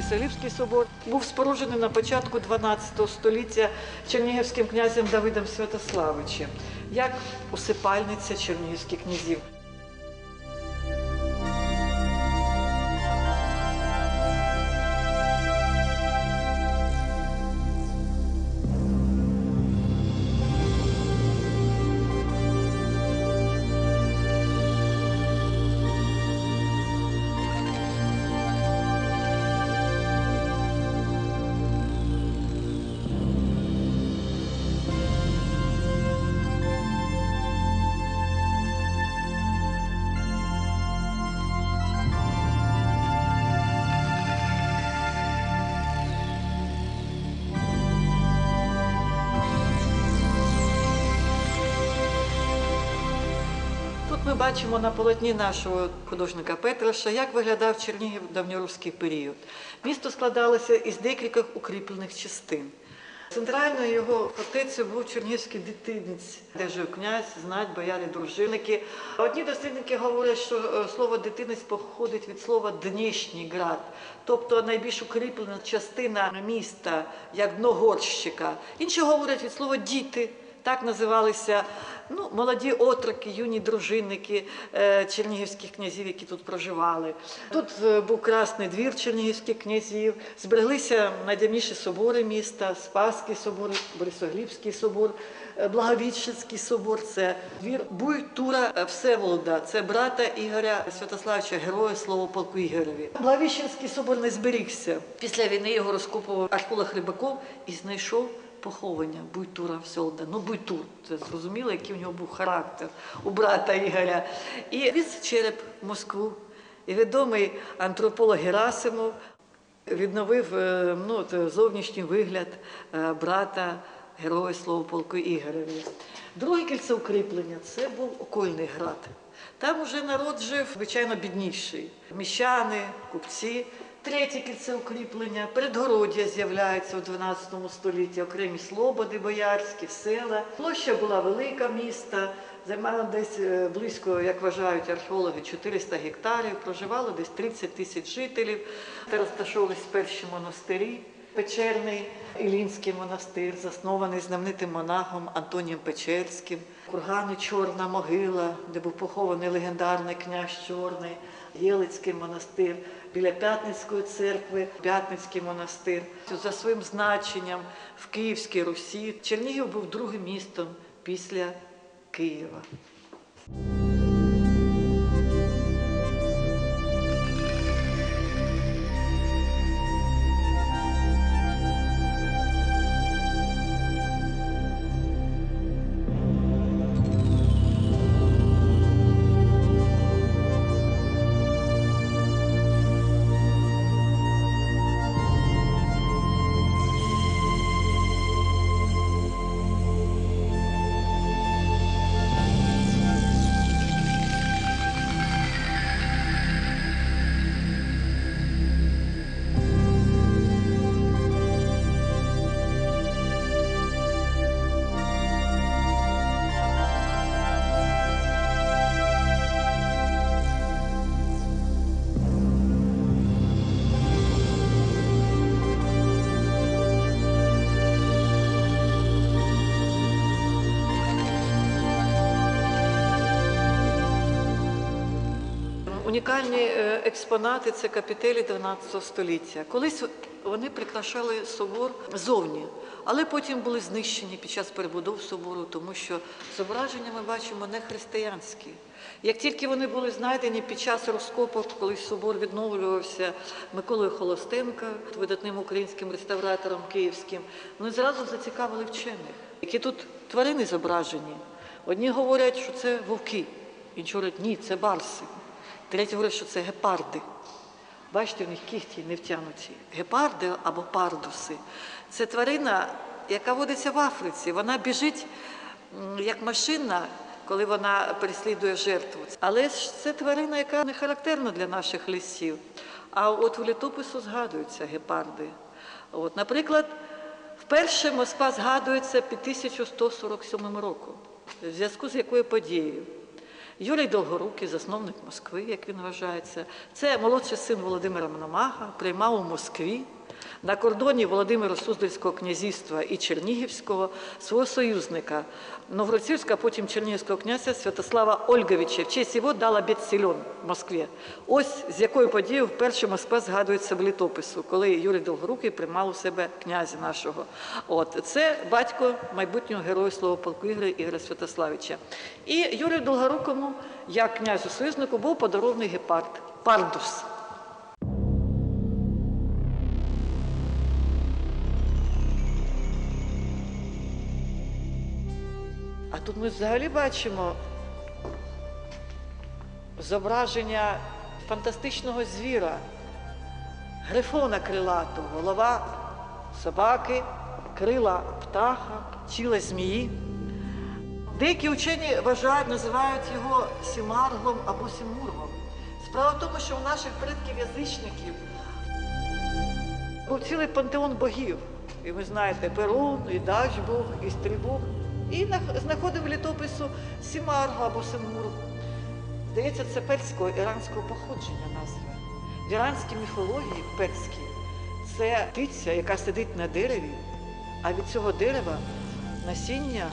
Борисоглібський собор був споруджений на початку 12 століття чернігівським князем Давидом Святославичем як усипальниця чернігівських князів. Бачимо на полотні нашого художника Петраша, як виглядав Чернігів давньоруський період. Місто складалося із декількох укріплених частин. Центральною його фортецею був Чернігівський дитинець, де жив князь, знать, бояри, дружинники. Одні дослідники говорять, що е, слово дитинець походить від слова «днішній град, тобто найбільш укріплена частина міста, як дно горщика. Інші говорять від слова діти. Так називалися ну, молоді отроки, юні дружинники е, чернігівських князів, які тут проживали. Тут е, був красний двір чернігівських князів, збереглися найдавніші собори міста, Спасський собор, Борисоглібський собор, е, Благовіщенський собор. Це двір Буйтура Всеволода, це брата Ігоря Святославича, героя слово полку Ігорові. Благовіщенський собор не зберігся. Після війни його розкопував археолог Рибаков і знайшов поховання Буйтура Всеволода. Ну, Буйтур, це зрозуміло, який в нього був характер у брата Ігоря. І віз череп в Москву. І відомий антрополог Герасимов відновив е, ну, зовнішній вигляд е, брата героя слова полку Ігореві. Друге кільце укріплення це був окольний град. Там уже народ жив, звичайно, бідніший. Міщани, купці. Третє кільце укріплення, передгороддя з'являється у 12 столітті, окремі слободи боярські, села. Площа була велика міста, займала десь е, близько, як вважають археологи, 400 гектарів, проживало десь 30 тисяч жителів. Та розташовувались перші монастирі. Печерний Ілінський монастир, заснований знаменитим монахом Антонієм Печерським, кургани Чорна могила, де був похований легендарний князь Чорний, Єлицький монастир, біля П'ятницької церкви, П'ятницький монастир. За своїм значенням в Київській Русі Чернігів був другим містом після Києва. Унікальні е, експонати це капітелі 12 століття. Колись вони прикрашали собор зовні, але потім були знищені під час перебудов собору, тому що зображення ми бачимо не християнські. Як тільки вони були знайдені під час розкопок, коли собор відновлювався Миколою Холостенка, видатним українським реставратором київським, вони зразу зацікавили вчених, які тут тварини зображені. Одні говорять, що це вовки, інші говорять, ні, це барси. Треті говорять, що це гепарди. Бачите, в них кігті не втягнуті. Гепарди або пардуси це тварина, яка водиться в Африці. Вона біжить як машина, коли вона переслідує жертву. Але ж це тварина, яка не характерна для наших лісів. А от у літопису згадуються гепарди. От, наприклад, вперше Москва згадується під 1147 роком. В зв'язку з якою подією? Юрій Долгорукий, засновник Москви, як він вважається. Це молодший син Володимира Мономаха, приймав у Москві на кордоні Володимира Суздальського князівства і Чернігівського свого союзника Новгородцівського, а потім Чернігівського князя Святослава Ольговича. В честь його дала Бетсільон в Москві. Ось з якою подією вперше Москва згадується в літопису, коли Юрій Долгорукий приймав у себе князя нашого. От це батько майбутнього героя слова полку Ігоря Ігоря Святославича. І Юрію Долгорукому, як князю союзнику, був подарований гепард Пардус. Тут ми взагалі бачимо зображення фантастичного звіра, грифона крилатого, голова собаки, крила птаха, тіло змії. Деякі учені вважають, називають його сімарглом або сімургом. Справа в тому, що у наших предків язичників був цілий пантеон богів. І ви знаєте, Перун, і Дачбог, і Стрібог. І знаходив літопису Сімарга або Симург. Здається, це перського іранського походження назва. В іранській міфології перській це птиця, яка сидить на дереві, а від цього дерева насіння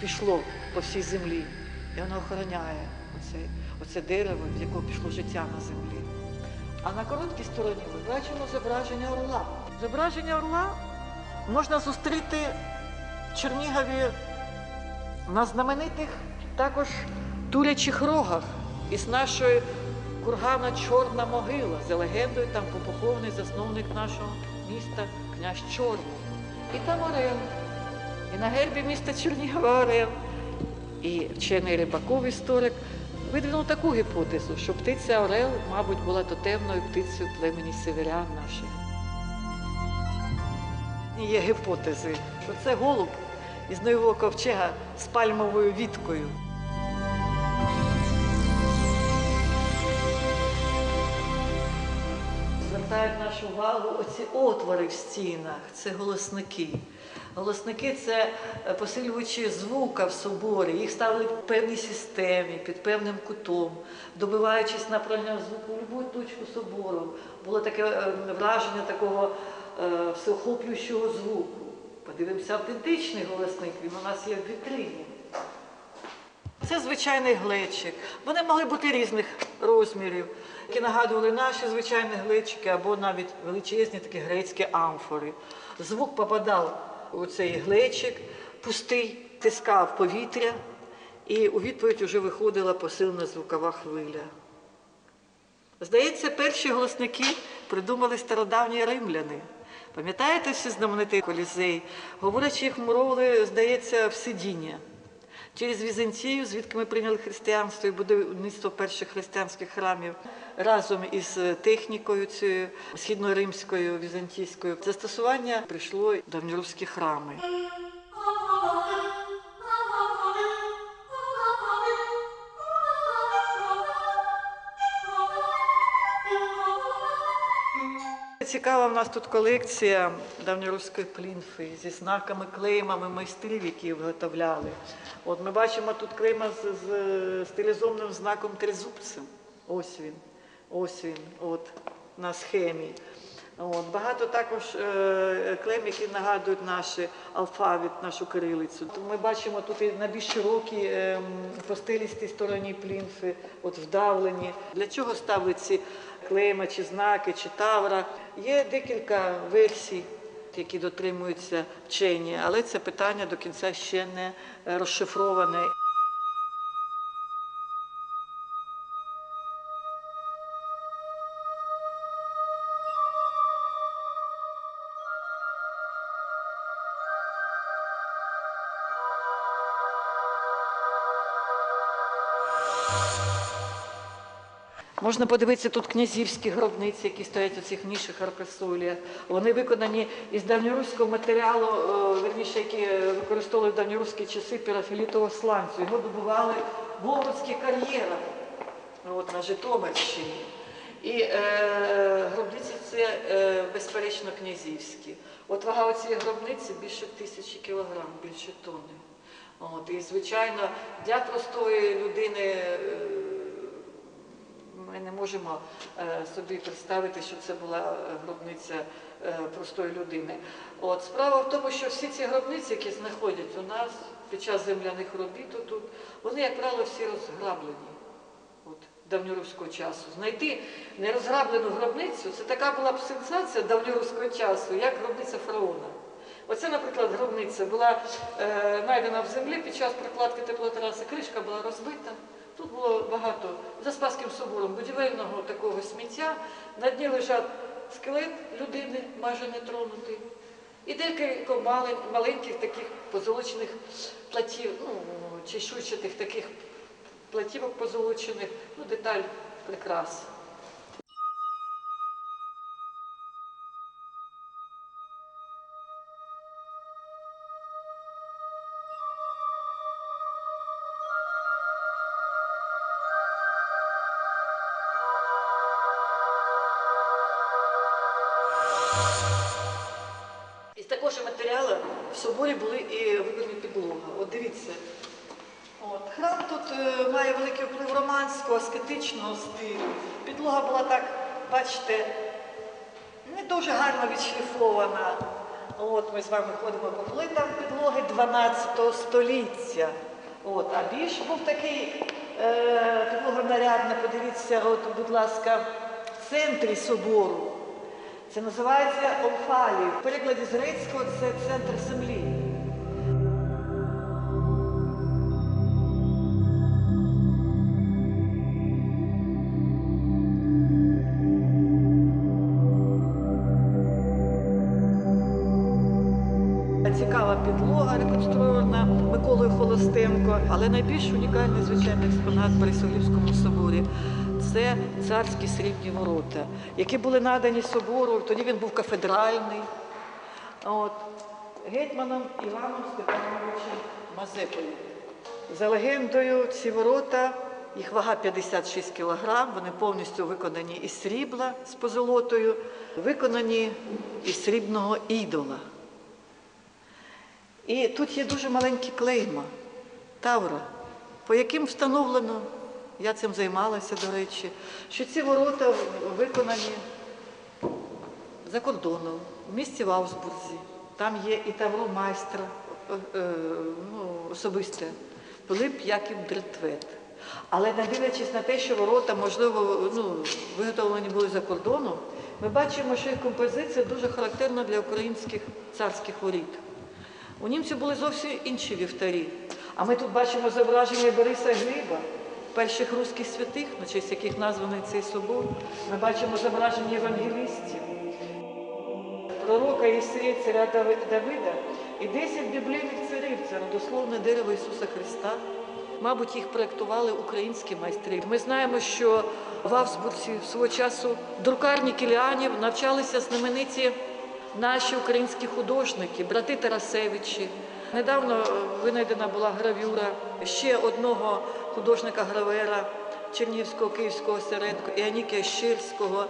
пішло по всій землі, і воно охороняє оце, оце дерево, з якого пішло життя на землі. А на короткій стороні ми бачимо зображення орла. Зображення орла можна зустріти Чернігові на знаменитих також тулячих рогах із нашої кургана Чорна могила. За легендою там попохований засновник нашого міста князь Чорний. І там Орел. І на гербі міста Чернігова Орел. І вчений Рибаков, історик, видвинув таку гіпотезу, що птиця Орел, мабуть, була тотемною птицею племені северян наших. Є гіпотези, що це голуб із Нового ковчега з пальмовою віткою. Звертають нашу увагу оці отвори в стінах, це голосники. Голосники це посилювачі звука в соборі. Їх ставили в певній системі, під певним кутом, добиваючись направлення звуку в будь-яку точку собору. Було таке е, враження такого е, всеохоплюючого звуку. Подивимося, автентичний голосник, він у нас є в вітрині. Це звичайний глечик. Вони могли бути різних розмірів, які нагадували наші звичайні глечики або навіть величезні такі грецькі амфори. Звук попадав у цей глечик, пустий, тискав повітря, і у відповідь вже виходила посилена звукова хвиля. Здається, перші голосники придумали стародавні римляни. Пам'ятаєте всі знаменитий колізей? Говорячи, їх муровали, здається, в сидіння. Через Візантію, звідки ми прийняли християнство і будівництво перших християнських храмів разом із технікою цією східноримською, візантійською, застосування прийшло давньоруські храми. Цікава в нас тут колекція давньоруської плінфи зі знаками, клеймами майстрів, які виготовляли. От ми бачимо тут клейма з, з стилізованим знаком тризубцем. Ось він, ось він, от на схемі. От, багато також е, клейм, які нагадують наш алфавіт, нашу кирилицю. Ми бачимо тут і на більш широкій е, постелістій стороні плінфи, от вдавлені. Для чого ставили ці клейма, чи знаки, чи тавра? Є декілька версій, які дотримуються вчені, але це питання до кінця ще не розшифроване. Можна подивитися тут князівські гробниці, які стоять у цих ніших аркасоліях. Вони виконані із давньоруського матеріалу, е, верніше, які використовували в давньоруські часи пірафілітового сланцю. Його добували в Овруцьких кар'єрах на Житомирщині. І е, гробниці це е, безперечно князівські. От вага цієї гробниці більше тисячі кілограм, більше тонни. От, і, звичайно, для простої людини е, можемо е, собі представити, що це була е, гробниця е, простої людини. От, справа в тому, що всі ці гробниці, які знаходять у нас під час земляних робіт тут, вони, як правило, всі розграблені. От, давньоруського часу. Знайти нерозграблену гробницю це така була б сенсація давньоруського часу, як гробниця фараона. Оце, наприклад, гробниця була е, знайдена в землі під час прокладки теплотраси, кришка була розбита. Тут було багато за Спасським собором будівельного такого сміття. На дні лежав скелет людини, майже не тронутий. І декілька малень- маленьких таких позолочених платів, ну, чешуйчатих таких платівок позолочених, ну, деталь прикрас. І виконані підлога. От дивіться. От. Храм тут е, має великий вплив романського, аскетичного стилю. Підлога була так, бачите, не дуже гарно відшліфована. От ми з вами ходимо по плитам підлоги 12 століття. От, а більш був такий е, підлога нарядна, подивіться, от, будь ласка, в центрі собору. Це називається Омфалій. В перекладі з грецького це центр землі. Але найбільш унікальний звичайний експонат в Борисоглівському соборі це царські срібні ворота, які були надані собору. Тоді він був кафедральний. От, гетьманом Іваном Степановичем Мазепою. За легендою, ці ворота, їх вага 56 кг, вони повністю виконані із срібла з позолотою, виконані із срібного ідола. І тут є дуже маленькі клейма Тавра, по яким встановлено, я цим займалася, до речі, що ці ворота виконані за кордоном, в місті в Аусбурзі. Там є і тавро майстра е, е, ну, особисте, Пилип Яків Дретвет. Але не дивлячись на те, що ворота, можливо, ну, виготовлені були за кордоном, ми бачимо, що їх композиція дуже характерна для українських царських воріт. У німців були зовсім інші вівтарі. А ми тут бачимо зображення Бориса Гліба, перших руських святих, на честь яких названий цей собор. Ми бачимо зображення євангелістів, пророка Ісея, царя Давида і 10 біблійних царів, це родословне дерево Ісуса Христа. Мабуть, їх проєктували українські майстри. Ми знаємо, що в Авсбурзі свого часу друкарні кіліанів навчалися знамениті наші українські художники, брати Тарасевичі. Недавно е, винайдена була гравюра ще одного художника-гравера Чернігівського київського осередку Іоніки Щирського,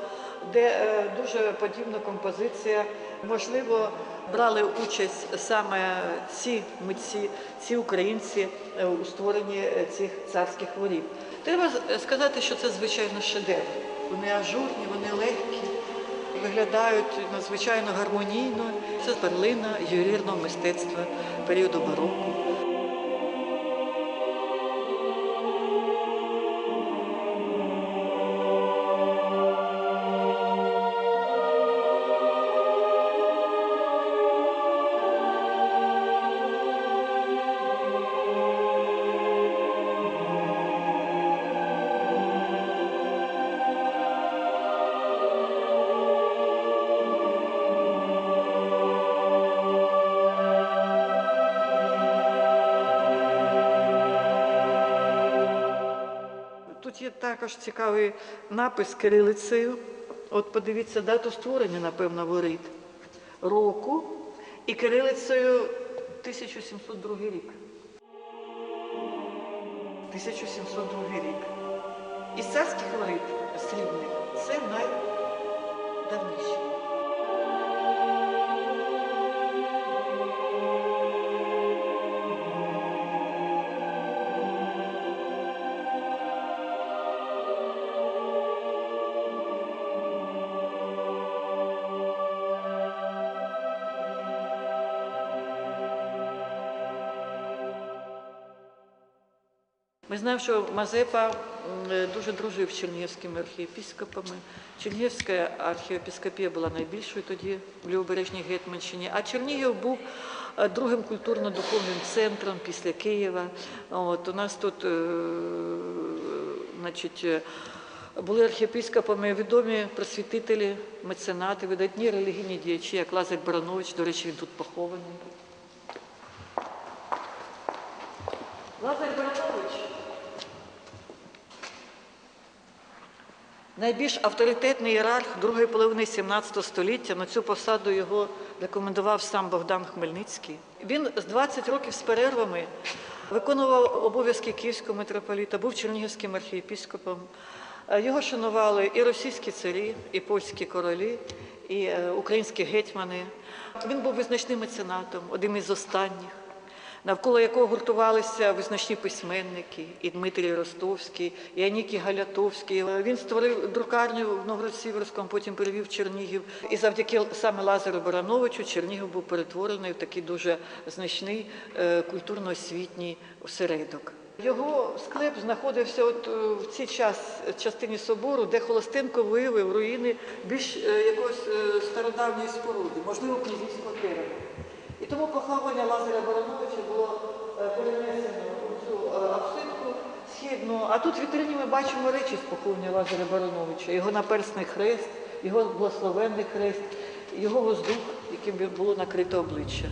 де е, дуже подібна композиція. Можливо, брали участь саме ці митці, ці українці е, у створенні цих царських воріт. Треба сказати, що це звичайно шедевр. Вони ажурні, вони легкі виглядають надзвичайно гармонійно. Це перлина ювелірного мистецтва періоду бароко. Тут є також цікавий напис кирилицею. От подивіться дату створення, напевно, воріт року і кирилицею 1702 рік. 1702 рік. Із царських воріт срібних це найдавніші. Ми знаємо, що Мазепа дуже дружив з чернігівськими архієпіскопами. Чернігівська архієпіскопія була найбільшою тоді в Лівобережній Гетьманщині, а Чернігів був е, другим культурно-духовним центром після Києва. От, у нас тут е, значить, е, були архієпископами відомі просвітителі, меценати, видатні релігійні діячі, як Лазар Баранович, до речі, він тут похований. Лазар Баранович. Найбільш авторитетний ієрарх другої половини 17 століття на цю посаду його рекомендував сам Богдан Хмельницький. Він з 20 років з перервами виконував обов'язки київського митрополіта, був чернігівським архієпіскопом. Його шанували і російські царі, і польські королі, і е, українські гетьмани. Він був визначним меценатом, одним із останніх навколо якого гуртувалися визначні письменники, і Дмитрій Ростовський, і Анікі Галятовський. Він створив друкарню в Новгород-Сіверському, потім перевів Чернігів. І завдяки саме Лазару Барановичу Чернігів був перетворений в такий дуже значний е, культурно-освітній осередок. Його склеп знаходився от е, в цій час, частині собору, де Холостенко виявив руїни більш е, якоїсь стародавньої споруди, можливо, князівського дерева. І тому поховання Лазаря Барановича було е, перенесено у цю е, східну. А тут в вітрині ми бачимо речі з поховання Лазаря Барановича, його наперсний хрест, його благословенний хрест, його воздух, яким було накрито обличчя.